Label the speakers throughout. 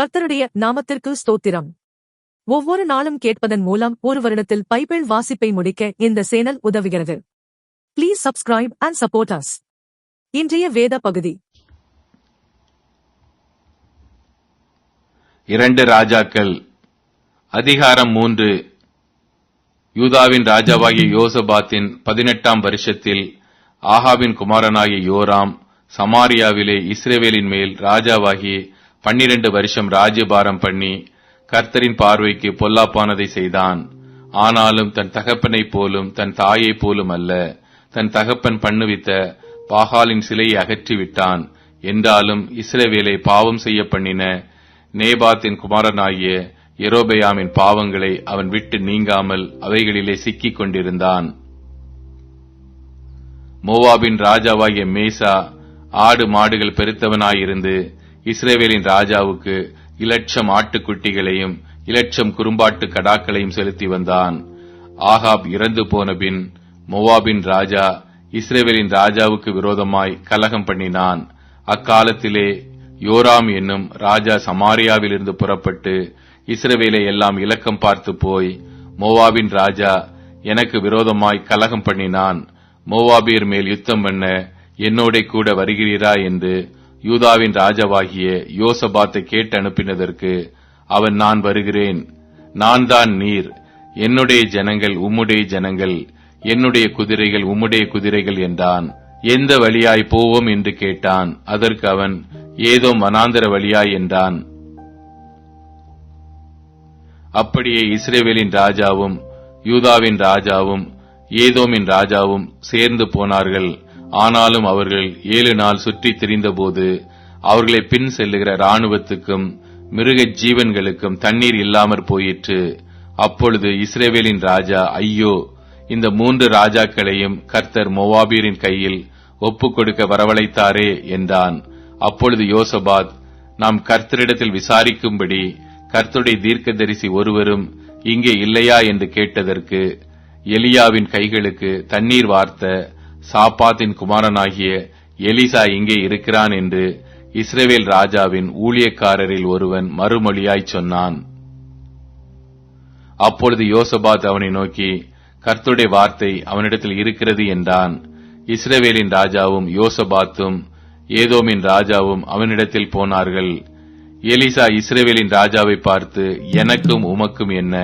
Speaker 1: கர்த்தருடைய நாமத்திற்கு ஸ்தோத்திரம். ஒவ்வொரு நாளும் கேட்பதன் மூலம் ஒரு வருடத்தில் பைபிள் வாசிப்பை முடிக்க இந்த சேனல் உதவுகிறது. Please subscribe and support us இன்றைய வேத பகுதி.
Speaker 2: இரண்டு ராஜாக்கள். அதிகாரம் மூன்று. யூதாவின் ராஜாவாகிய யோசபாத்தின் பதினெட்டாம் வருஷத்தில் ஆகாவின் குமாரனாகிய யோராம் சமாரியாவிலே இஸ்ரேவேலின் மேல் ராஜாவாகி பன்னிரண்டு வருஷம் ராஜ்யபாரம் பண்ணி கர்த்தரின் பார்வைக்கு பொல்லாப்பானதை செய்தான். ஆனாலும் தன் தகப்பனைப் போலும் தன் தாயைப் போலும் அல்ல. தன் தகப்பன் பண்ணுவித்த பாகாலின் சிலையை அகற்றிவிட்டான். என்றாலும் இஸ்ரவேலை பாவம் செய்ய பண்ணின நேபாத்தின் குமாரனாகிய எரோபயாமின் பாவங்களை அவன் விட்டு நீங்காமல் அவைகளிலே சிக்கிக் கொண்டிருந்தான். மோவாபின் ராஜாவாகிய மேசா ஆடு மாடுகள் பெருத்தவனாயிருந்து இஸ்ரேவேலின் ராஜாவுக்கு இலட்சம் ஆட்டுக்குட்டிகளையும் இலட்சம் குறும்பாட்டு கடாக்களையும் செலுத்தி வந்தான். ஆகாப் இறந்து போன பின் மோவாபின் ராஜா இஸ்ரேவேலின் ராஜாவுக்கு விரோதமாய் கலகம் பண்ணினான். அக்காலத்திலே யோராம் என்னும் ராஜா சமாரியாவிலிருந்து புறப்பட்டு இஸ்ரவேலை எல்லாம் இலக்கம் பார்த்து போய் மோவாபின் ராஜா எனக்கு விரோதமாய் கலகம் பண்ணினான். மோவாபியர் மேல் யுத்தம் பண்ண என்னோட கூட வருகிறீரா? என்று யூதாவின் ராஜாவாகிய யோசபாத்தை கேட்டு அனுப்பினதற்கு அவன் நான் வருகிறேன். நான் தான் நீர். என்னுடைய ஜனங்கள் உம்முடைய ஜனங்கள். என்னுடைய குதிரைகள் உம்முடைய குதிரைகள் என்றான். எந்த வழியாய் போவோம்? என்று கேட்டான். அதற்கு அவன் ஏதோ மனாந்தர வழியாய் என்றான். அப்படியே இஸ்ரேவேலின் ராஜாவும் யூதாவின் ராஜாவும் ஏதோமின் ராஜாவும் சேர்ந்து போனார்கள். ஆனாலும் அவர்கள் ஏழு நாள் சுற்றி திரிந்தபோது அவர்களை பின் செல்லுகிற இராணுவத்துக்கும் மிருக ஜீவன்களுக்கும் தண்ணீர் இல்லாமற் போயிற்று. அப்பொழுது இஸ்ரேவேலின் ராஜா ஐயோ இந்த மூன்று ராஜாக்களையும் கர்த்தர் மோவாபியரின் கையில் ஒப்புக் கொடுக்க வரவழைத்தாரே என்றான். அப்பொழுது யோசபாத் நாம் கர்த்தரிடத்தில் விசாரிக்கும்படி கர்த்தருடைய தீர்க்கதரிசி ஒருவரும் இங்கே இல்லையா? என்று கேட்டதற்கு எலியாவின் கைகளுக்கு தண்ணீர் வார்த்த சாப்பாத்தின் குமாரனாகிய எலிசா இங்கே இருக்கிறான் என்று இஸ்ரேவேல் ராஜாவின் ஊழியக்காரரில் ஒருவன் மறுமொழியாய் சொன்னான். அப்பொழுது யோசபாத் அவனை நோக்கி கர்த்துடைய வார்த்தை அவனிடத்தில் இருக்கிறது என்றான். இஸ்ரேவேலின் ராஜாவும் யோசபாத்தும் ஏதோமின் ராஜாவும் அவனிடத்தில் போனார்கள். எலிசா இஸ்ரேவேலின் ராஜாவை பார்த்து எனக்கும் உமக்கும் என்ன?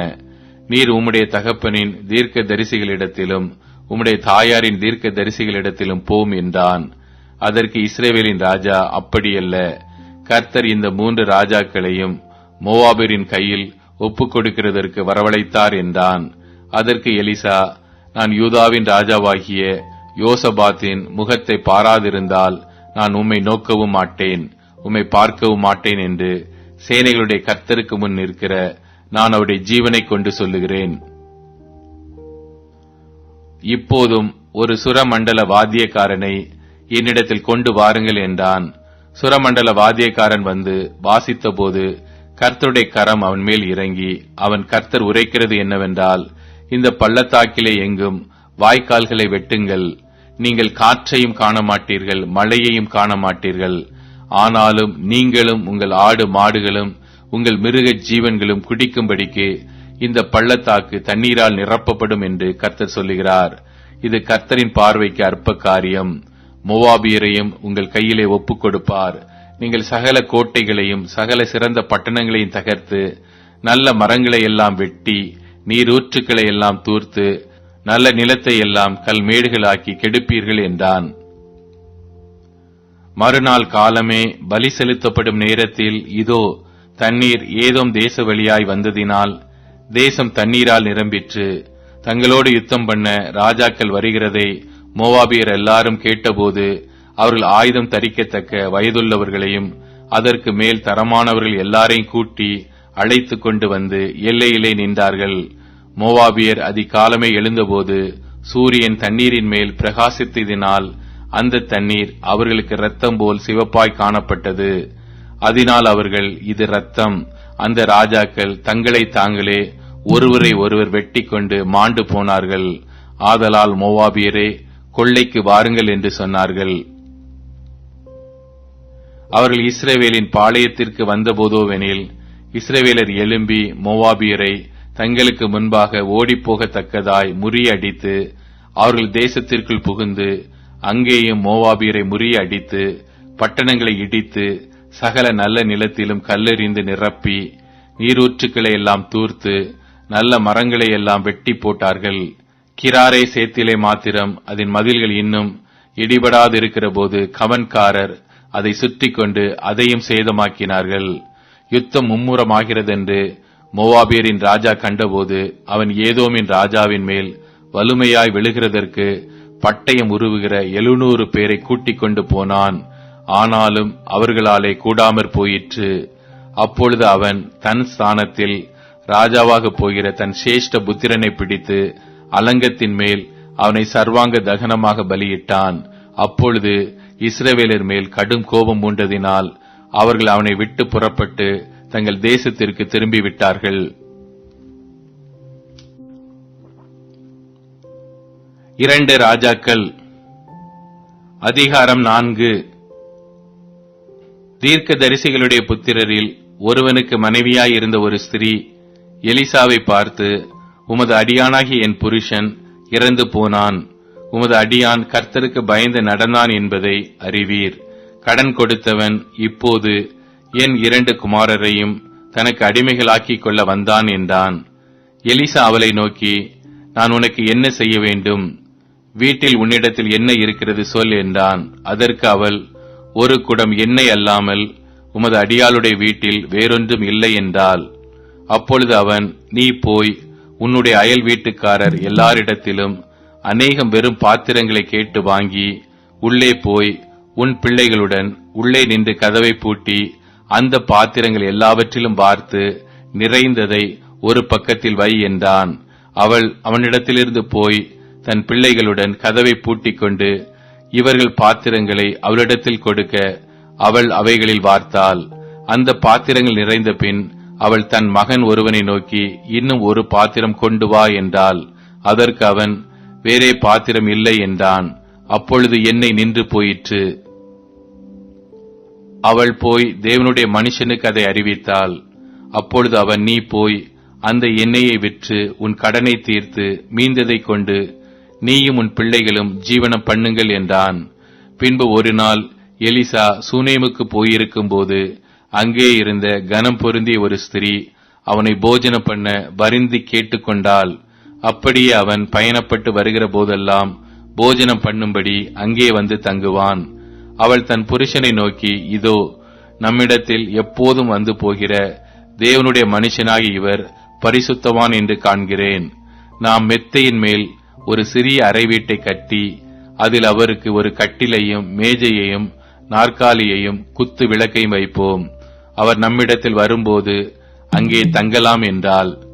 Speaker 2: நீர் உம்முடைய தகப்பனின் தீர்க்க தரிசிகளிடத்திலும் உம்முடைய தாயாரின் தீர்க்க தரிசிகளிடத்திலும் போம் என்றான். அதற்கு இஸ்ரேவேலின் ராஜா அப்படியல்ல. கர்த்தர் இந்த மூன்று ராஜாக்களையும் மோவாபரின் கையில் ஒப்புக் கொடுக்கிறதற்கு வரவழைத்தார் என்றான். அதற்கு எலிசா நான் யூதாவின் ராஜாவாகிய யோசபாத்தின் முகத்தை பாராதிருந்தால் நான் உம்மை நோக்கவும் மாட்டேன். உம்மை பார்க்கவும் மாட்டேன் என்று சேனைகளுடைய கர்த்தருக்கு முன் நிற்கிற நான் அவருடைய ஜீவனை கொண்டு சொல்லுகிறேன். இப்போதும் ஒரு சுரமண்டல வாத்தியக்காரனை என்னிடத்தில் கொண்டு வாருங்கள் என்றான். சுரமண்டல வாத்தியக்காரன் வந்து வாசித்தபோது கர்த்தருடைய கரம் அவன் மேல் இறங்கி அவன் கர்த்தர் உரைக்கிறது என்னவென்றால் இந்த பள்ளத்தாக்கிலே எங்கும் வாய்க்கால்களை வெட்டுங்கள். நீங்கள் காற்றையும் காண மாட்டீர்கள் மழையையும் காண மாட்டீர்கள் ஆனாலும் நீங்களும் உங்கள் ஆடு மாடுகளும் உங்கள் மிருக ஜீவன்களும் குடிக்கும்படிக்கு இந்த பள்ளத்தாக்கு தண்ணீரால் நிரப்பப்படும் என்று கர்த்தர் சொல்லுகிறார். இது கர்த்தரின் பார்வைக்கு அற்ப காரியம். மோவாபியரையும் உங்கள் கையிலே ஒப்புக் கொடுப்பார். நீங்கள் சகல கோட்டைகளையும் சகல சிறந்த பட்டணங்களையும் தகர்த்து நல்ல மரங்களை எல்லாம் வெட்டி நீரூற்றுக்களை எல்லாம் தூர்த்து நல்ல நிலத்தை எல்லாம் கல்மேடுகளாக்கி கெடுப்பீர்கள் என்றான். மறுநாள் காலமே பலி செலுத்தப்படும் நேரத்தில் இதோ தண்ணீர் ஏதோம் தேச வழியாய் வந்ததினால் தேசம் தண்ணீரால் நிரம்பிற்று. தங்களோடு யுத்தம் பண்ண ராஜாக்கள் வருகிறதை மோவாபியர் எல்லாரும் கேட்டபோது அவர்கள் ஆயுதம் தரிக்கத்தக்க வயதுள்ளவர்களையும் அதற்கு மேல் தரமானவர்கள் எல்லாரையும் கூட்டி அழைத்து கொண்டு வந்து எல்லையிலே நின்றார்கள். மோவாபியர் அதிகாலமே எழுந்தபோது சூரியன் தண்ணீரின் மேல் பிரகாசித்ததினால் அந்த தண்ணீர் அவர்களுக்கு இரத்தம் போல் சிவப்பாய் காணப்பட்டது. அதனால் அவர்கள் இது ரத்தம் அந்த ராஜாக்கள் தங்களை தாங்களே ஒருவரை ஒருவர் வெட்டி கொண்டு மாண்டு போனார்கள். ஆதலால் மோவாபியரே கொள்ளைக்கு வாருங்கள் என்று சொன்னார்கள். அவர்கள் இஸ்ரேவேலின் பாளையத்திற்கு வந்தபோதோவெனில் இஸ்ரேவேலர் எழும்பி மோவாபியரை தங்களுக்கு முன்பாக ஓடிப்போகத்தக்கதாய் முறியடித்து அவர்கள் தேசத்திற்குள் புகுந்து அங்கேயும் மோவாபியரை முறியடித்து பட்டணங்களை இடித்து சகல நல்ல நிலத்திலும் கல்லெறிந்து நிரப்பி நீரூற்றுக்களை எல்லாம் தூர்த்து நல்ல மரங்களை எல்லாம் வெட்டி போட்டார்கள். கிராரே சேத்திலே மாத்திரம் அதன் மதில்கள் இன்னும் இடிபடாதிருக்கிற போது கவன்காரர் அதை சுற்றி கொண்டு அதையும் சேதமாக்கினார்கள். யுத்தம் மும்முரமாகிறதென்று மோவாபியரின் ராஜா கண்டபோது அவன் ஏதோமின் ராஜாவின் மேல் வலுமையாய் விழுகிறதற்கு பட்டயம் உருவுகிற எழுநூறு பேரை கூட்டிக் கொண்டு போனான். ஆனாலும் அவர்களாலே கூடாமற் போயிற்று. அப்பொழுது அவன் தன் ஸ்தானத்தில் ராஜாவாக போகிற தன் சேஷ்ட புத்திரனை பிடித்து அலங்கத்தின் மேல் அவனை சர்வாங்க தகனமாக பலியிட்டான். அப்பொழுது இஸ்ரவேலர் மேல் கடும் கோபம் மூண்டதினால் அவர்கள் அவனை விட்டு புறப்பட்டு தங்கள் தேசத்திற்கு திரும்பி விட்டார்கள் இரண்டு ராஜாக்கள். அதிகாரம் நான்கு. தீர்க்க தரிசிகளுடைய புத்திரரில் ஒருவனுக்கு மனைவியாய் இருந்த ஒரு ஸ்திரீ எலிசாவை பார்த்து உமது அடியானாகி என் புருஷன் இறந்து போனான். உமது அடியான் கர்த்தருக்கு பயந்து நடந்தான் என்பதை அறிவீர். கடன் கொடுத்தவன் இப்போது என் இரண்டு குமாரரையும் தனக்கு அடிமைகளாக்கிக் கொள்ள வந்தான் என்றான். எலிசா அவளை நோக்கி நான் உனக்கு என்ன செய்ய வேண்டும்? வீட்டில் உன்னிடத்தில் என்ன இருக்கிறது சொல் என்றான். அதற்கு அவள் ஒரு குடம் எண்ணெய் அல்லாமல் உமது அடியாளுடைய வீட்டில் வேறொன்றும் இல்லை என்றாள். அப்பொழுது அவன் நீ போய் உன்னுடைய அயல் வீட்டுக்காரர் எல்லாரிடத்திலும் அநேகம் வெறும் பாத்திரங்களை கேட்டு வாங்கி உள்ளே போய் உன் பிள்ளைகளுடன் உள்ளே நின்று கதவை பூட்டி அந்த பாத்திரங்கள் எல்லாவற்றிலும் பார்த்து நிறைந்ததை ஒரு பக்கத்தில் வை என்றான். அவள் அவனிடத்திலிருந்து போய் தன் பிள்ளைகளுடன் கதவை பூட்டிக் கொண்டு இவர்கள் பாத்திரங்களை அவளிடத்தில் கொடுக்க அவள் அவைகளில் வார்த்தாள் அந்த பாத்திரங்கள் நிறைந்த பின் அவள் தன் மகன் ஒருவனை நோக்கி இன்னும் ஒரு பாத்திரம் கொண்டு வா என்றாள். அதற்கு அவன் வேறே பாத்திரம் இல்லை என்றான். அப்பொழுது என்னை நின்று போயிற்று. அவள் போய் தேவனுடைய மனுஷனுக்கு அதை அறிவித்தாள். அப்பொழுது அவன் நீ போய் அந்த எண்ணெயை விற்று உன் கடனை தீர்த்து மீந்ததை கொண்டு நீயும் உன் பிள்ளைகளும் ஜீவனம் பண்ணுங்கள் என்றான். பின்பு ஒரு நாள் எலிசா சூனேமுக்கு போயிருக்கும் போது அங்கே இருந்த கனம் பொருந்திய ஒரு ஸ்திரீ அவனை போஜனம் பண்ண வருந்தி கேட்டுக்கொண்டாள். அப்படியே அவன் பயணப்பட்டு வருகிற போதெல்லாம் போஜனம் பண்ணும்படி அங்கே வந்து தங்குவான். அவள் தன் புருஷனை நோக்கி இதோ நம்மிடத்தில் எப்போதும் வந்து போகிற தேவனுடைய மனுஷனாகி இவர் பரிசுத்தவான் என்று காண்கிறேன். நாம் மெத்தையின் மேல் ஒரு சிறிய அறை வீட்டை கட்டி அதில் அவருக்கு ஒரு கட்டிலையும் மேஜையையும் நாற்காலியையும் குத்து விளக்கையும் வைப்போம். அவர் நம்மிடத்தில் வரும்போது அங்கே தங்கலாம் என்றால்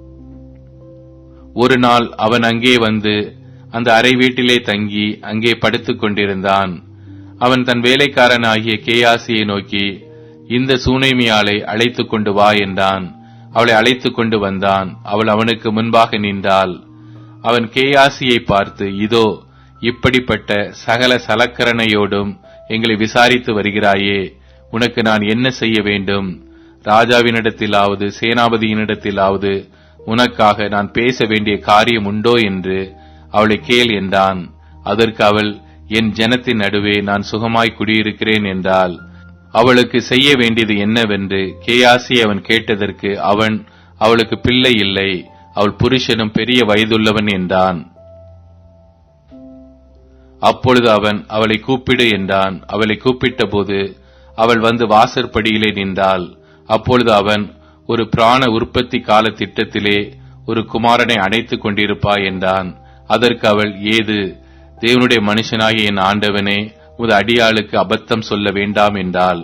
Speaker 2: ஒரு நாள் அவன் அங்கே வந்து அந்த அறை வீட்டிலே தங்கி அங்கே படுத்துக் கொண்டிருந்தான். அவன் தன் வேலைக்காரனாகிய கேயாசியை நோக்கி இந்த சூனைமியாளை அழைத்துக் கொண்டு வா என்றான். அவளை அழைத்துக் கொண்டு வந்தான். அவள் அவனுக்கு முன்பாக நின்றாள். அவன் கேயாசியை பார்த்து இதோ இப்படிப்பட்ட சகல சலக்கரணையோடும் எங்களை விசாரித்து வருகிறாயே உனக்கு நான் என்ன செய்ய வேண்டும்? ராஜாவினிடத்திலாவது சேனாபதியினிடத்திலாவது உனக்காக நான் பேச வேண்டிய காரியம் உண்டோ என்று அவளை கேள் என்றான். அதற்கு அவள் என் ஜனத்தின் நடுவே நான் சுகமாய் குடியிருக்கிறேன் என்றாள். அவளுக்கு செய்ய வேண்டியது என்னவென்று கேயாசி அவன் கேட்டதற்கு அவன் அவளுக்கு பிள்ளை இல்லை. அவள் புருஷனும் பெரிய வயதுள்ளவன் என்றான். அப்பொழுது அவன் அவளை கூப்பிடு என்றான். அவளை கூப்பிட்ட போது அவள் வந்து வாசற்படியிலே நின்றாள். அப்பொழுது அவன் ஒரு பிராண உற்பத்தி கால திட்டத்திலே ஒரு குமாரனை அடைத்துக் கொண்டிருப்பாய் என்றான். அதற்கு அவள் ஏது தேவனுடைய மனுஷனாகிய என் ஆண்டவனே உத அடியாளுக்கு அபத்தம் சொல்ல வேண்டாம் என்றாள்.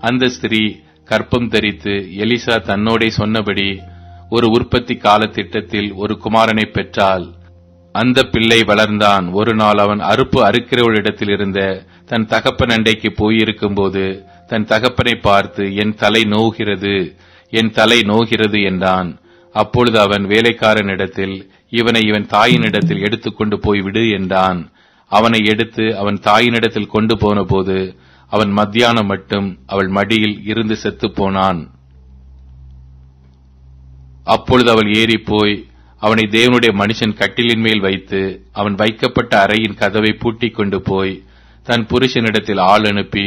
Speaker 2: அந்த ஸ்திரீ கற்பம் தரித்து எலிசா தன்னோடே சொன்னபடி ஒரு உற்பத்தி கால திட்டத்தில் ஒரு குமாரனை பெற்றாள். அந்த பிள்ளை வளர்ந்தான். ஒரு நாள் அவன் அறுப்பு அறுக்கிறவளிடத்தில் இருந்த தன் தகப்பன் அண்டைக்கு போயிருக்கும்போது தன் தகப்பனை பார்த்து என் தலை நோகிறது என் தலை நோகிறது என்றான். அப்பொழுது அவன் வேலைக்காரனிடத்தில் இவனை இவன் தாயினிடத்தில் எடுத்துக்கொண்டு போய் விடு என்றான். அவனை எடுத்து அவன் தாயினிடத்தில் கொண்டு போனபோது அவன் மத்தியானம் மட்டும் அவள் மடியில் இருந்து செத்து போனான். அப்பொழுது அவள் ஏறி போய் அவனை தேவனுடைய மனுஷன் கட்டிலின் மேல் வைத்து அவன் வைக்கப்பட்ட அறையின் கதவை பூட்டிக் கொண்டு போய் தன் புருஷனிடத்தில் ஆள் அனுப்பி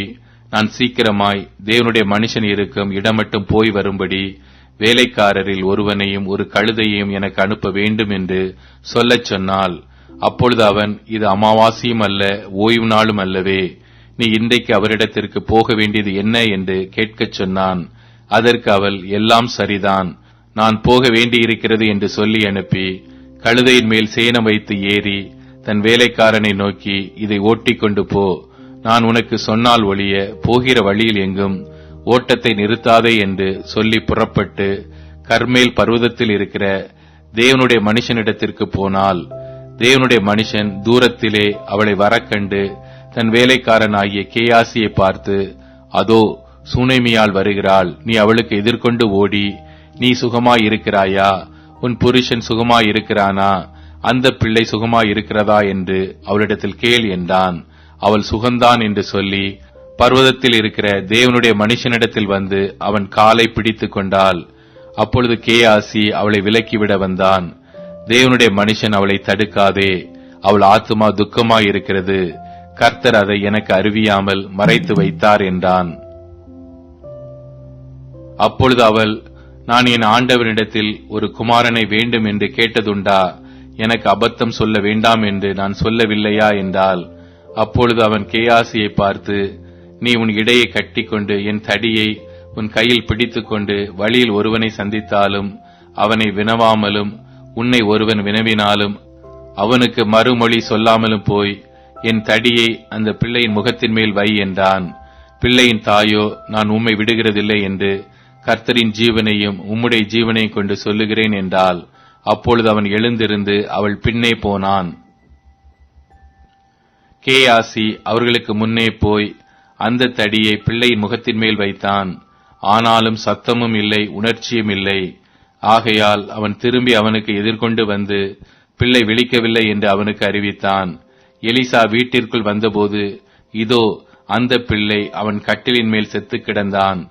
Speaker 2: நான் சீக்கிரமாய் தேவனுடைய மனுஷன் இருக்கும் இடம் மட்டும் போய் வரும்படி வேலைக்காரரில் ஒருவனையும் ஒரு கழுதையையும் எனக்கு அனுப்ப வேண்டும் என்று சொல்லச் சொன்னால் அப்பொழுது அவன் இது அமாவாசியும் அல்ல ஓய்வு நாளும் அல்லவே நீ இன்றைக்கு அவரிடத்திற்கு போக வேண்டியது என்ன? என்று கேட்கச் சொன்னான். அதற்கு அவள் எல்லாம் சரிதான் நான் போக வேண்டியிருக்கிறது என்று சொல்லி அனுப்பி கழுதையின் மேல் சேனம் வைத்து ஏறி தன் வேலைக்காரனை நோக்கி இதை ஓட்டிக்கொண்டு போ நான் உனக்கு சொன்னால் ஒழிய போகிற வழியில் எங்கும் ஓட்டத்தை நிறுத்தாதே என்று சொல்லி புறப்பட்டு கர்மேல் பர்வதத்தில் இருக்கிற தேவனுடைய மனுஷனிடத்திற்கு போனால் தேவனுடைய மனுஷன் தூரத்திலே அவளை வரக்கண்டு தன் வேலைக்காரனாகிய கேயாசியை பார்த்து அதோ சுனைமியால் வருகிறாள். நீ அவளுக்கு எதிர்கொண்டு ஓடி நீ சுகமாய் இருக்கிறாயா உன் புருஷன் சுகமாய் இருக்கிறானா அந்த பிள்ளை சுகமாய் இருக்கிறதா என்று அவளிடத்தில் கேள் என்றான். அவள் சுகந்தான் என்று சொல்லி பர்வதத்தில் இருக்கிற தேவனுடைய மனுஷனிடத்தில் வந்து அவன் காலை பிடித்துக் கொண்டாள். அப்பொழுது கேயாசி அவளை விலக்கிவிட வந்தான். தேவனுடைய மனுஷன் அவளை தடுக்காதே. அவள் ஆத்துமா துக்கமாய் இருக்கிறது கர்த்தர் அதை எனக்கு அறிவியாமல் மறைத்து வைத்தார் என்றான். அப்பொழுது அவள் நான் என் ஆண்டவனிடத்தில் ஒரு குமாரனை வேண்டும் என்று கேட்டதுண்டா? எனக்கு அபத்தம் சொல்ல வேண்டாம் என்று நான் சொல்லவில்லையா? என்றாள். அப்பொழுது அவன் கேயாசியை பார்த்து நீ உன் இடையை கட்டிக்கொண்டு என் தடியை உன் கையில் பிடித்துக்கொண்டு வழியில் ஒருவனை சந்தித்தாலும் அவனை வினவாமலும் உன்னை ஒருவன் வினவினாலும் அவனுக்கு மறுமொழி சொல்லாமலும் போய் என் தடியை அந்த பிள்ளையின் முகத்தின் மேல் வை என்றான். பிள்ளையின் தாயோ நான் உம்மை விடுகிறதில்லை என்று கர்த்தரின் ஜீவனையும் உம்முடைய ஜீவனையும் கொண்டு சொல்லுகிறேன் என்றால் அப்பொழுது அவன் எழுந்திருந்து அவள் பின்னே போனான். கேயாசி அவர்களுக்கு முன்னே போய் அந்த தடியை பிள்ளையின் முகத்தின் மேல் வைத்தான். ஆனாலும் சத்தமும் இல்லை உணர்ச்சியும் இல்லை. ஆகையால் அவன் திரும்பி அவனுக்கு எதிர்கொண்டு வந்து பிள்ளை விழிக்கவில்லை என்று அவனுக்கு அறிவித்தான். எலிசா வீட்டிற்குள் வந்தபோது இதோ அந்த பிள்ளை அவன் கட்டிலின் மேல் செத்து கிடந்தான்.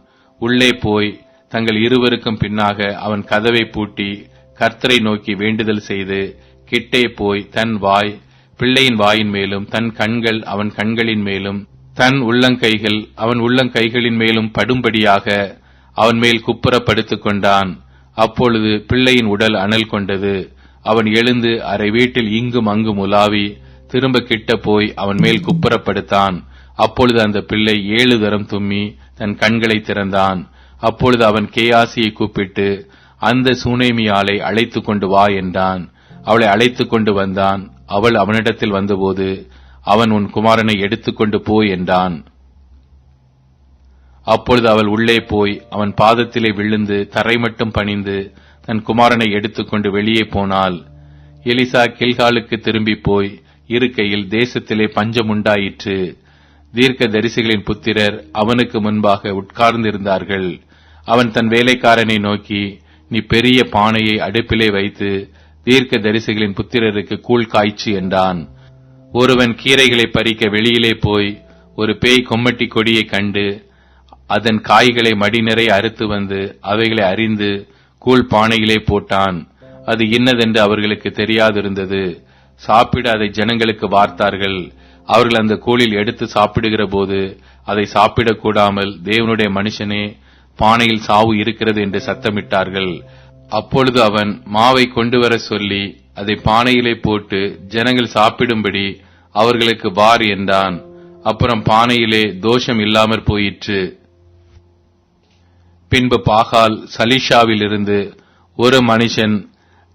Speaker 2: உள்ளே போய் தங்கள் இருவருக்கும் பின்னாக அவன் கதவை பூட்டி கர்த்தரை நோக்கி வேண்டுதல் செய்து கிட்டே போய் தன் வாய் பிள்ளையின் வாயின் மேலும் தன் கண்கள் அவன் கண்களின் மேலும் தன் உள்ளங்கைகள் அவன் உள்ளங்கைகளின் மேலும் படும்படியாக அவன் மேல் குப்புற படுத்துக் கொண்டான். அப்பொழுது பிள்ளையின் உடல் அனல் கொண்டது. அவன் எழுந்து அரை வீட்டில் இங்கும் அங்கும் உலாவி திரும்ப கிட்ட போய் அவன் மேல் குப்புறப்படுத்தான். அப்பொழுது அந்த பிள்ளை ஏழு தரம் தும்மி தன் கண்களை திறந்தான். அப்பொழுது அவன் கேயாசியை கூப்பிட்டு அந்த சூனேமியாளை அழைத்துக் கொண்டு வா என்றான். அவளை அழைத்துக் கொண்டு வந்தான். அவள் அவனிடத்தில் வந்தபோது அவன் உன் குமாரனை எடுத்துக்கொண்டு போய் என்றான். அப்பொழுது அவள் உள்ளே போய் அவன் பாதத்திலே விழுந்து தரை மட்டும் பணிந்து தன் குமாரனை எடுத்துக்கொண்டு வெளியே போனாள். எலிசா கில்காலுக்கு திரும்பி போய் இருக்கையில் தேசத்திலே பஞ்சம் உண்டாயிற்று. தீர்க்க தரிசிகளின் புத்திரர் அவனுக்கு முன்பாக உட்கார்ந்திருந்தார்கள். அவன் தன் வேலைக்காரனை நோக்கி நீ பெரிய பானையை அடுப்பிலே வைத்து தீர்க்க தரிசிகளின் புத்திரருக்கு கூழ் காய்ச்சி என்றான். ஒருவன் கீரைகளை பறிக்க வெளியிலே போய் ஒரு பேய் கொம்மட்டி கொடியை கண்டு அதன் காய்களை மடிநிறை அறுத்து வந்து அவைகளை அறிந்து கூழ் பானையிலே போட்டான். அது இன்னதென்று அவர்களுக்கு தெரியாதிருந்தது. சாப்பிட அதை ஜனங்களுக்கு வார்த்தார்கள். அவர்கள் அந்த கூழில் எடுத்து சாப்பிடுகிற போது அதை சாப்பிடக்கூடாமல் தேவனுடைய மனுஷனே பானையில் சாவு இருக்கிறது என்று சத்தமிட்டார்கள். அப்பொழுது அவன் மாவை கொண்டு வர சொல்லி அதை பானையிலே போட்டு ஜனங்கள் சாப்பிடும்படி அவர்களுக்கு வார் என்றான். அப்புறம் பானையிலே தோஷம் இல்லாமற் போயிற்று. பின்பு பாகால் சலிஷாவிலிருந்து ஒரு மனுஷன்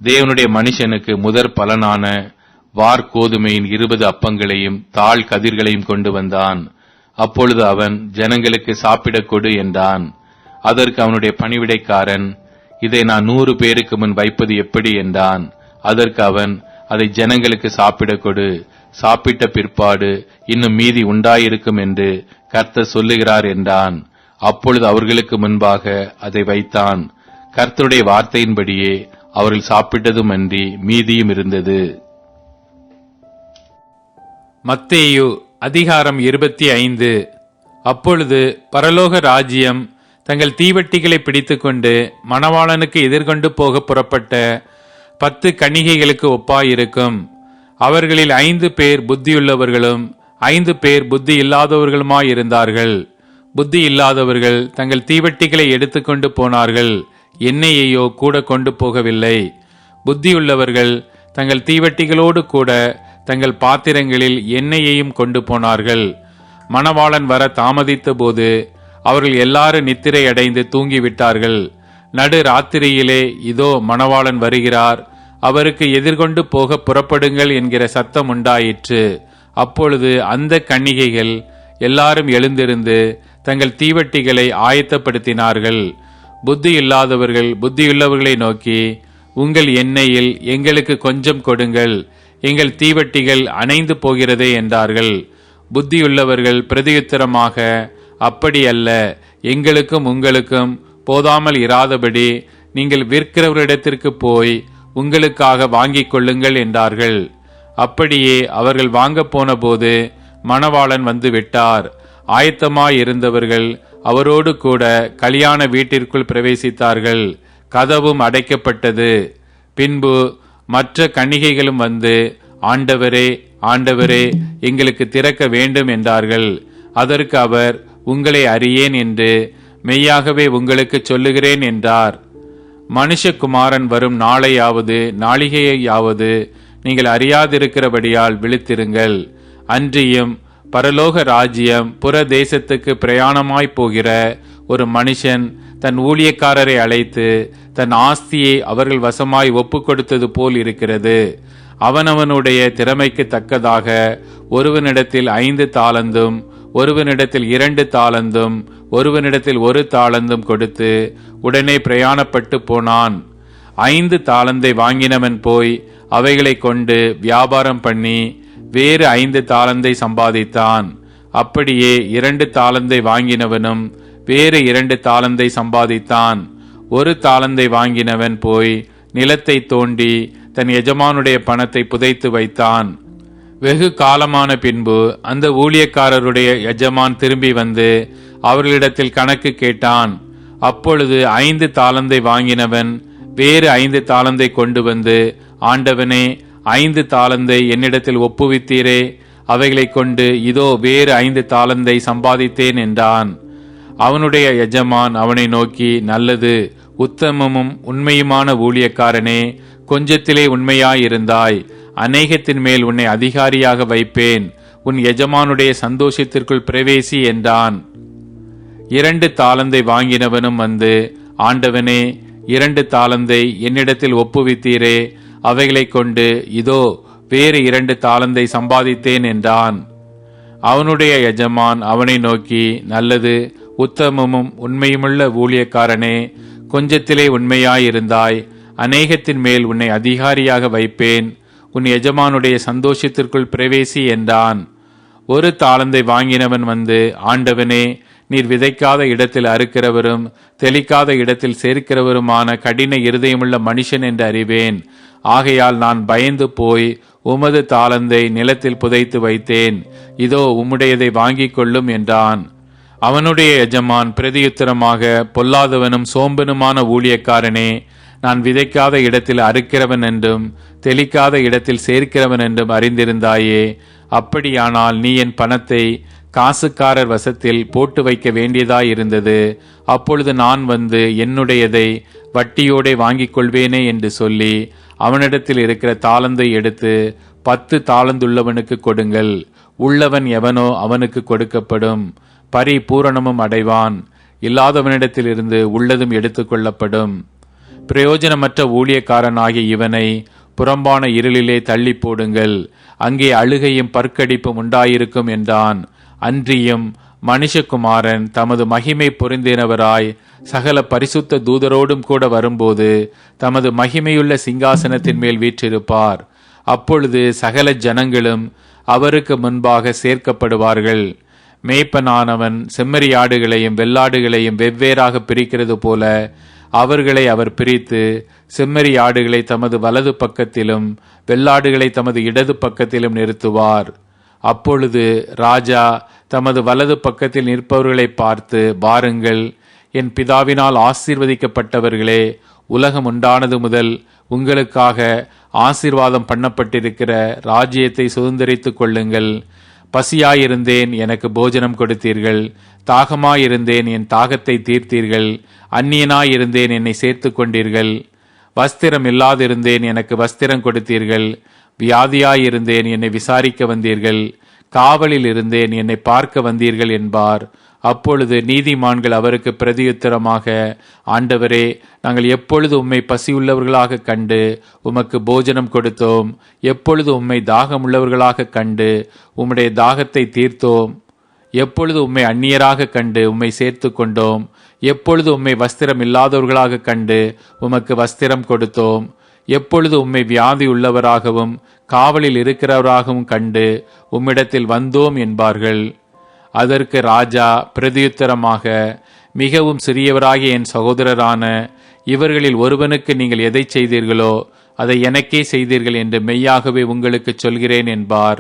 Speaker 2: தேவனுடைய மனுஷனுக்கு முதற் பலனான வார் கோதுமையின் இருபது அப்பங்களையும் தாழ் கதிர்களையும் கொண்டு வந்தான். அப்பொழுது அவன் ஜனங்களுக்கு சாப்பிடக் கொடு என்றான். அதற்கு அவனுடைய பணிவிடைக்காரன் இதை நான் நூறு பேருக்கு முன் வைப்பது எப்படி என்றான். அதற்கு அவன் அதை ஜனங்களுக்கு சாப்பிடக் கொடு. சாப்பிட்ட பிற்பாடு இன்னும் மீதி உண்டாயிருக்கும் என்று கர்த்தர் சொல்லுகிறார் என்றான். அப்பொழுது அவர்களுக்கு முன்பாக அதை வைத்தான். கர்த்தருடைய வார்த்தையின்படியே அவர்கள் சாப்பிட்டதும் அன்றி மீதியும் இருந்தது.
Speaker 3: மத்தேயு அதிகாரம் இருபத்தி ஐந்து.
Speaker 2: அப்பொழுது பரலோக ராஜ்யம் தங்கள் தீவட்டிகளை பிடித்துக்கொண்டு மணவாளனுக்கு எதிர்கொண்டு போக புறப்பட்ட பத்து கணிகைகளுக்கு ஒப்பாயிருக்கும். அவர்களில் ஐந்து பேர் புத்தியுள்ளவர்களும் ஐந்து பேர் புத்தி இல்லாதவர்களுமாயிருந்தார்கள் புத்தி இல்லாதவர்கள் தங்கள் தீவட்டிகளை எடுத்துக்கொண்டு போனார்கள். எண்ணெயையோ கூட கொண்டு போகவில்லை. புத்தியுள்ளவர்கள் தங்கள் தீவட்டிகளோடு கூட தங்கள் பாத்திரங்களில் எண்ணெயையும் கொண்டு போனார்கள். மணவாளன் வர தாமதித்த போது அவர்கள் எல்லாரும் நித்திரை அடைந்து தூங்கிவிட்டார்கள். நடு ராத்திரியிலே இதோ மணவாளன் வருகிறார். அவருக்கு எதிர்கொண்டு போக புறப்படுங்கள் என்கிற சத்தம் உண்டாயிற்று. அப்பொழுது அந்த கன்னிகைகள் எல்லாரும் எழுந்திருந்து தங்கள் தீவட்டிகளை ஆயத்தப்படுத்தினார்கள். புத்தி இல்லாதவர்கள் புத்தியுள்ளவர்களை நோக்கி உங்கள் எண்ணெயில் எங்களுக்கு கொஞ்சம் கொடுங்கள். எங்கள் தீவட்டிகள் அணைந்து போகிறதே என்றார்கள். புத்தியுள்ளவர்கள் பிரதியுத்தரமாக அப்படி அல்ல எங்களுக்கும் உங்களுக்கும் போதாமல் இராதபடி நீங்கள் விற்கிறவரிடத்திற்கு போய் உங்களுக்காக வாங்கிக் கொள்ளுங்கள் என்றார்கள். அப்படியே அவர்கள் வாங்கப் போனபோது மணவாளன் வந்து விட்டார். ஆயத்தமாயிருந்தவர்கள் அவரோடு கூட கல்யாண வீட்டிற்குள் பிரவேசித்தார்கள். கதவும் அடைக்கப்பட்டது. பின்பு மற்ற கன்னிகைகளும் வந்து ஆண்டவரே ஆண்டவரே எங்களுக்கு திறக்க வேண்டும் என்றார்கள். அதற்கு அவர் உங்களை அறியேன் என்று மெய்யாகவே உங்களுக்கு சொல்லுகிறேன் என்றார். மனுஷகுமாரன் வரும் நாளையாவது நாளிகையாவது நீங்கள் அறியாதிருக்கிறபடியால் விழித்திருங்கள். அன்றியும் பரலோக ராஜ்யம் புற தேசத்துக்கு பிரயாணமாய் போகிற ஒரு மனுஷன் தன் ஊழியக்காரரை அழைத்து தன் ஆஸ்தியை அவர்கள் வசமாய் ஒப்பு கொடுத்தது போல் இருக்கிறது. அவனவனுடைய திறமைக்கு தக்கதாக ஒருவனிடத்தில் ஐந்து தாளந்தும் ஒருவனிடத்தில் இரண்டு தாளந்தும் ஒருவனிடத்தில் ஒரு தாளந்தும் கொடுத்து உடனே பிரயாணப்பட்டு போனான். ஐந்து தாளந்தை வாங்கினவன் போய் அவைகளை கொண்டு வியாபாரம் பண்ணி வேறு ஐந்து தாளந்தை சம்பாதித்தான். அப்படியே இரண்டு தாளந்தை வாங்கினவனும் வேறு இரண்டு தாளந்தை சம்பாதித்தான். ஒரு தாளந்தை வாங்கினவன் போய் நிலத்தை தோண்டி தன் எஜமானுடைய பணத்தை புதைத்து வைத்தான். வெகு காலமான பின்பு அந்த ஊழியக்காரருடைய எஜமான் திரும்பி வந்து அவர்களிடத்தில் கணக்கு கேட்டான். அப்பொழுது ஐந்து தாளந்தை வாங்கினவன் வேறு ஐந்து தாளந்தை கொண்டு வந்து ஆண்டவனே ஐந்து தாளந்தை என்னிடத்தில் ஒப்புவித்தீரே அவைகளை கொண்டு இதோ வேறு ஐந்து தாளந்தை சம்பாதித்தேன் என்றான். அவனுடைய எஜமான் அவனை நோக்கி நல்லது உத்தமமும் உண்மையுமான ஊழியக்காரனே கொஞ்சத்திலே உண்மையாயிருந்தாய். அநேகத்தின் மேல் உன்னை அதிகாரியாக வைப்பேன். உன் எஜமானுடைய சந்தோஷத்திற்குள் பிரவேசி என்றான். இரண்டு தாளந்தை வாங்கினவனும் வந்து ஆண்டவனே இரண்டு தாளந்தை என்னிடத்தில் ஒப்புவித்தீரே. அவைகளைக் கொண்டு இதோ வேறு இரண்டு தாளந்தை சம்பாதித்தேன் என்றான். அவனுடைய எஜமான் அவனை நோக்கி நல்லது உத்தமமும் உண்மையுமுள்ள ஊழியக்காரனே கொஞ்சத்திலே உண்மையாயிருந்தாய். அநேகத்தின் மேல் உன்னை அதிகாரியாக வைப்பேன். உன் எஜமானுடைய சந்தோஷத்திற்குள் பிரவேசி என்றான். ஒரு தாளந்தை வாங்கினவன் வந்து ஆண்டவனே நீர் விதைக்காத இடத்தில் அறுக்கிறவரும் தெளிக்காத இடத்தில் சேர்க்கிறவருமான கடின இருதயமுள்ள மனுஷன் என்று அறிவேன். ஆகையால் நான் பயந்து போய் உமது தாளந்தை நிலத்தில் புதைத்து வைத்தேன். இதோ உம்முடையதை வாங்கிக் கொள்ளும் என்றான். அவனுடைய எஜமான் பிரதியுத்தரமாக பொல்லாதவனும் சோம்பனுமான ஊழியக்காரனே நான் விதைக்காத இடத்தில் அறுக்கிறவன் என்றும் தெளிக்காத இடத்தில் சேர்க்கிறவன் என்றும் அறிந்திருந்தாயே. அப்படியானால் நீ என் பணத்தை காசுக்காரர் வசத்தில் போட்டு வைக்க வேண்டியதாயிருந்தது அப்பொழுது நான் வந்து என்னுடையதை வட்டியோடே வாங்கிக் கொள்வேனே என்று சொல்லி அவனிடத்தில் இருக்கிற தாளந்தை எடுத்து பத்து தாளந்துள்ளவனுக்கு கொடுங்கள். உள்ளவன் எவனோ அவனுக்கு கொடுக்கப்படும். பரிபூரணமும் அடைவான். இல்லாதவனிடத்திலிருந்து உள்ளதும் எடுத்துக்கொள்ளப்படும் பிரயோஜனமற்ற ஊழியக்காரனாகிய இவனை புறம்பான இருளிலே தள்ளி போடுங்கள். அங்கே அழுகையும் பற்கடிப்பும் உண்டாயிருக்கும் என்றான். அன்றியும் மனுஷகுமாரன் தமது மகிமை பொருந்தினவராய் சகல பரிசுத்த தூதரோடும் கூட வரும்போது தமது மகிமையுள்ள சிங்காசனத்தின் மேல் வீற்றிருப்பார். அப்பொழுது சகல ஜனங்களும் அவருக்கு முன்பாக சேர்க்கப்படுவார்கள். மேய்ப்பனானவன் செம்மறியாடுகளையும் வெள்ளாடுகளையும் வெவ்வேறாக பிரிக்கிறது போல அவர்களை அவர் பிரித்து செம்மறி ஆடுகளை தமது வலது பக்கத்திலும் வெள்ளாடுகளை தமது இடது பக்கத்திலும் நிறுத்துவார். அப்பொழுது ராஜா தமது வலது பக்கத்தில் நிற்பவர்களை பார்த்து பாருங்கள் என் பிதாவினால் ஆசீர்வதிக்கப்பட்டவர்களே உலகம் உண்டானது முதல் உங்களுக்காக ஆசீர்வாதம் பண்ணப்பட்டிருக்கிற ராஜ்யத்தை சுதந்திரித்துக் கொள்ளுங்கள். பசியாயிருந்தேன் எனக்கு போஜனம் கொடுத்தீர்கள். தாகமாயிருந்தேன் என் தாகத்தை தீர்த்தீர்கள். அந்நியனாயிருந்தேன் என்னை சேர்த்து கொண்டீர்கள் வஸ்திரம் இல்லாதிருந்தேன் எனக்கு வஸ்திரம் கொடுத்தீர்கள். வியாதியாயிருந்தேன் என்னை விசாரிக்க வந்தீர்கள். காவலில் இருந்தேன் என்னை பார்க்க வந்தீர்கள் என்பார். அப்பொழுது நீதிமான்கள் அவருக்கு பிரதியுத்தரமாக ஆண்டவரே நாங்கள் எப்பொழுது உம்மை பசியுள்ளவர்களாக கண்டு உமக்கு போஜனம் கொடுத்தோம். எப்பொழுது உம்மை தாகமுள்ளவர்களாக கண்டு உம்முடைய தாகத்தை தீர்த்தோம். எப்பொழுது உம்மை அந்நியராக கண்டு உம்மை சேர்த்து கொண்டோம் எப்பொழுது உம்மை வஸ்திரம் இல்லாதவர்களாக கண்டு உமக்கு வஸ்திரம் கொடுத்தோம். எப்பொழுது உம்மை வியாதி உள்ளவராகவும் காவலில் இருக்கிறவராகவும் கண்டு உம்மிடத்தில் வந்தோம் என்பார்கள். அதற்கு ராஜா பிரதியுத்தரமாக மிகவும் சிறியவராகிய என் சகோதரரான இவர்களில் ஒருவனுக்கு நீங்கள் எதை செய்தீர்களோ அதை எனக்கே செய்தீர்கள் என்று மெய்யாகவே உங்களுக்கு சொல்கிறேன் என்பார்.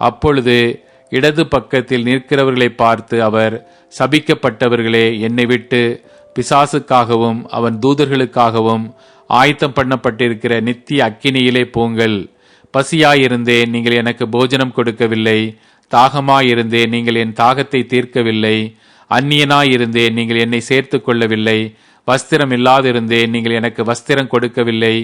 Speaker 2: அப்பொழுது இடது பக்கத்தில் நிற்கிறவர்களை பார்த்து அவர் சபிக்கப்பட்டவர்களே என்னை விட்டு பிசாசுக்காகவும் அவன் தூதர்களுக்காகவும் ஆயத்தம் பண்ணப்பட்டிருக்கிற நித்திய அக்கினியிலே போங்கள். பசியாயிருந்தேன் நீங்கள் எனக்கு போஜனம் கொடுக்கவில்லை. தாகமாயிருந்தேன் நீங்கள் என் தாகத்தை தீர்க்கவில்லை. அந்நியனாயிருந்தேன் நீங்கள் என்னை சேர்த்து கொள்ளவில்லை. வஸ்திரம் இல்லாதிருந்தேன் நீங்கள் எனக்கு வஸ்திரம் கொடுக்கவில்லை.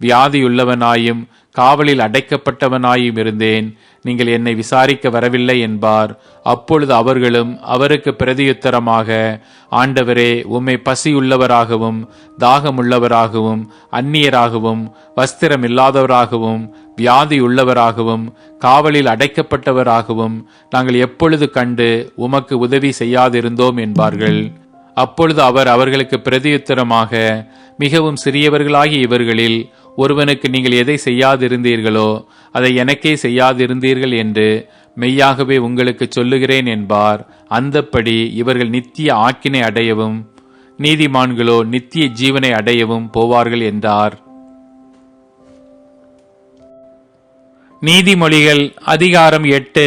Speaker 2: வியாதியுள்ளவனாயும் காவலில் அடைக்கப்பட்டவனாயும் இருந்தேன். நீங்கள் என்னை விசாரிக்க வரவில்லை என்பார். அப்பொழுது அவர்களும் அவருக்கு பிரதியுத்தரமாக ஆண்டவரே உம்மை பசியுள்ளவராகவும் தாகமுள்ளவராகவும் அந்நியராகவும் வஸ்திரமில்லாதவராகவும் வியாதி உள்ளவராகவும் காவலில் அடைக்கப்பட்டவராகவும் நாங்கள் எப்பொழுது கண்டு உமக்கு உதவி செய்யாதிருந்தோம் என்பார்கள். அப்பொழுது அவர் அவர்களுக்கு பிரதியுத்தரமாக மிகவும் சிறியவர்களாகிய இவர்களில் ஒருவனுக்கு நீங்கள் எதை செய்யாதிருந்தீர்களோ அதை எனக்கே செய்யாதிருந்தீர்கள் என்று மெய்யாகவே உங்களுக்கு சொல்லுகிறேன் என்பார். அந்தப்படி இவர்கள் நித்திய ஆக்கினை அடையவும் நீதிமான்களோ நித்திய ஜீவனை அடையவும் போவார்கள் என்றார். நீதிமொழிகள் அதிகாரம் எட்டு.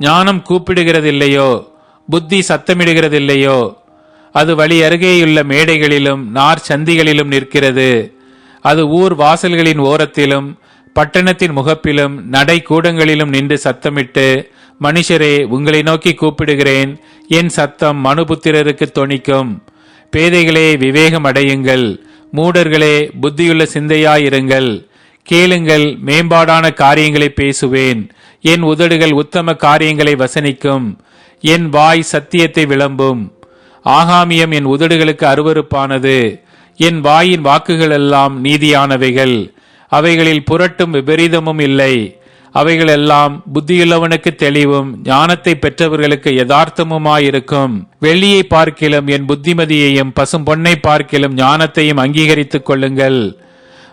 Speaker 2: ஞானம் கூப்பிடுகிறதில்லையோ புத்தி சத்தமிடுகிறதில்லையோ? அது வழி அருகேயுள்ள மேடைகளிலும் நார் சந்திகளிலும் நிற்கிறது. அது ஊர் வாசல்களின் ஓரத்திலும் பட்டணத்தின் முகப்பிலும் நடை கூடங்களிலும் நின்று சத்தமிட்டு மனுஷரே உங்களை நோக்கி கூப்பிடுகிறேன். என் சத்தம் மனுபுத்திரருக்கு தொனிக்கும். பேதைகளே விவேகம் அடையுங்கள். மூடர்களே புத்தியுள்ள சிந்தையாயிருங்கள். கேளுங்கள் மேம்பாடான காரியங்களை பேசுவேன். என் உதடுகள் உத்தம காரியங்களை வசனிக்கும். என் வாய் சத்தியத்தை விளம்பும். ஆகாமியம் என் உதடுகளுக்கு அருவருப்பானது. என் வாயின் வாக்குகள் எல்லாம் நீதியானவைகள். அவைகளில் புரட்டும் விபரீதமும் இல்லை. அவைகளெல்லாம் புத்தியுள்ளவனுக்கு தெளிவும் ஞானத்தை பெற்றவர்களுக்கு யதார்த்தமுமாயிருக்கும். வெள்ளியை பார்க்கிலும் என் புத்திமதியையும் பசும் பொன்னை பார்க்கிலும் ஞானத்தையும் அங்கீகரித்துக் கொள்ளுங்கள்.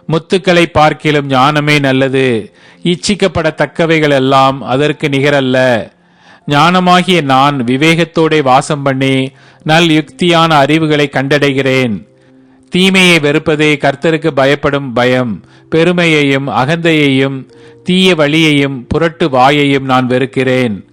Speaker 2: முத்துக்களை பார்க்கிலும் ஞானமே நல்லது. இச்சிக்கப்படத்தக்கவைகள் எல்லாம் அதற்கு நிகரல்ல. ஞானமாகிய நான் விவேகத்தோட வாசம் பண்ணி நல் யுக்தியான அறிவுகளை கண்டடைகிறேன். தீமையை வெறுப்பதே கர்த்தருக்கு பயப்படும் பயம். பெருமையையும் அகந்தையையும் தீய வழியையும் புரட்டு வாயையும் நான் வெறுக்கிறேன்.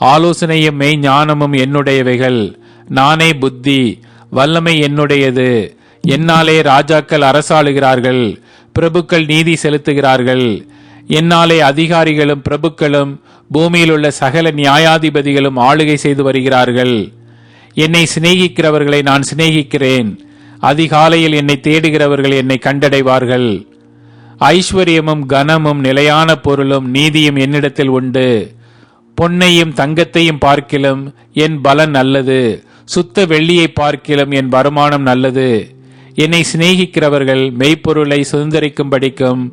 Speaker 2: ஆலோசனையும் மெய் ஞானமும் என்னுடையவைகள். நானே புத்தி வல்லமை என்னுடையது. என்னாலே ராஜாக்கள் அரசாளுகிறார்கள் பிரபுக்கள் நீதி செலுத்துகிறார்கள். என்னாலே அதிகாரிகளும் பிரபுக்களும் பூமியில் உள்ள சகல நியாயாதிபதிகளும் ஆளுகை செய்து வருகிறார்கள். என்னை சிநேகிக்கிறவர்களை நான் சிநேகிக்கிறேன். அதிகாலையில் என்னை தேடுகிறவர்கள் என்னை கண்டடைவார்கள். ஐஸ்வர்யமும் கனமும் நிலையான பொருளும் நீதியும் என்னிடத்தில் உண்டு. பொன்னையும் தங்கத்தையும் பார்க்கிலும் என் பலன் நல்லது. சுத்த வெள்ளியை பார்க்கிலும் என் வருமானம் நல்லது. என்னை சிநேகிக்கிறவர்கள் மெய்ப்பொருளை சுதந்திரிக்கும்படிக்கும்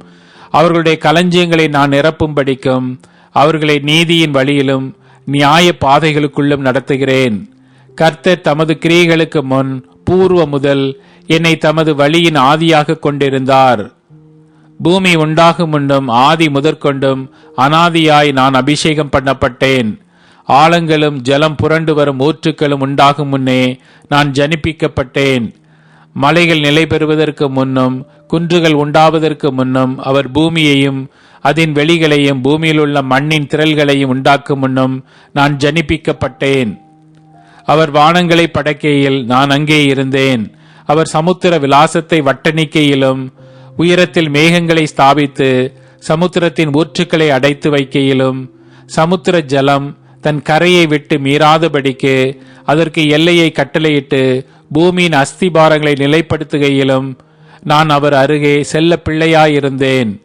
Speaker 2: அவர்களுடைய களஞ்சியங்களை நான் நிரப்பும் படிக்கும். அவர்களை நீதியின் வழியிலும் நியாய பாதைகளுக்குள்ளும் நடத்துகிறேன். கர்த்தர் தமது கிரியைகளுக்கு முன் பூர்வ முதல் என்னை தமது வழியின் ஆதியாக கொண்டிருந்தார். பூமி உண்டாகும் முன்னும் ஆதி முதற்கொண்டும் அனாதியாய் நான் அபிஷேகம் பண்ணப்பட்டேன். ஆழங்களும் ஜலம் புரண்டு வரும் ஊற்றுக்களும் உண்டாகும் முன்னே நான் ஜனிப்பிக்கப்பட்டேன். மலைகள் நிலை பெறுவதற்கு முன்னும் குன்றுகள் உண்டாவதற்கு முன்னும் அவர் பூமியையும் அதன் வெளிகளையும் பூமியில் உள்ள மண்ணின் திரள்களையும் உண்டாக்கும் முன்னும் நான் ஜனிப்பிக்கப்பட்டேன். அவர் வானங்களை படைக்கையில் நான் அங்கே இருந்தேன். அவர் சமுத்திர விலாசத்தை வட்டணிக்கையிலும் உயரத்தில் மேகங்களை ஸ்தாபித்து சமுத்திரத்தின் ஊற்றுக்களை அடைத்து வைக்கையிலும் சமுத்திர ஜலம் தன் கரையை விட்டு மீறாதபடிக்கு அதற்கு எல்லையை கட்டளையிட்டு பூமியின் அஸ்திபாரங்களை நிலைப்படுத்துகையிலும் நான் அவர் அருகே செல்ல பிள்ளையாயிருந்தேன்.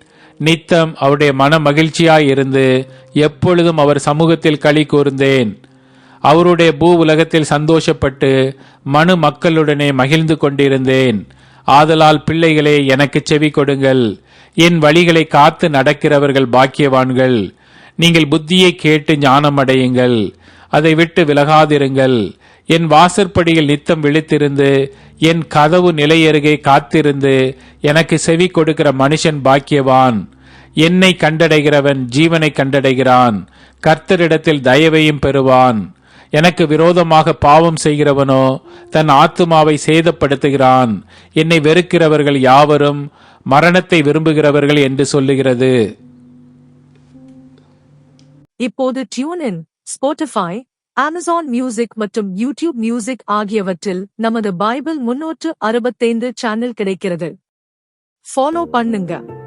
Speaker 2: நித்தம் அவருடைய மன மகிழ்ச்சியாயிருந்து எப்பொழுதும் அவர் சமூகத்தில் களி கூர்ந்தேன். அவருடைய பூ உலகத்தில் சந்தோஷப்பட்டு மனு மக்களுடனே மகிழ்ந்து கொண்டிருந்தேன். ஆதலால் பிள்ளைகளே எனக்கு செவி கொடுங்கள். என் வழிகளை காத்து நடக்கிறவர்கள் பாக்கியவான்கள். நீங்கள் புத்தியை கேட்டு ஞானம் அடையுங்கள் அதை விட்டு விலகாதிருங்கள். என் வாசற்படியில் நித்தம் விழித்திருந்து என் கதவு நிலையருகே காத்திருந்து எனக்கு செவி கொடுக்கிற மனுஷன் பாக்கியவான். என்னை கண்டடைகிறவன் ஜீவனை கண்டடைகிறான். கர்த்தரிடத்தில் தயவையும் பெறுவான். எனக்கு விரோதமாக பாவம் செய்கிறவனோ தன் ஆத்துமாவை சேதப்படுத்துகிறான். என்னை வெறுக்கிறவர்கள் யாவரும் மரணத்தை விரும்புகிறவர்கள் என்று சொல்லுகிறது.
Speaker 1: இப்போது டியூனின் ஸ்போட்டிஃபை அமேசான் மியூசிக் மற்றும் யூடியூப் மியூசிக் ஆகியவற்றில் நமது பைபிள் முன்னூற்று அறுபத்தைந்து சேனல் கிடைக்கிறது. ஃபாலோ பண்ணுங்க.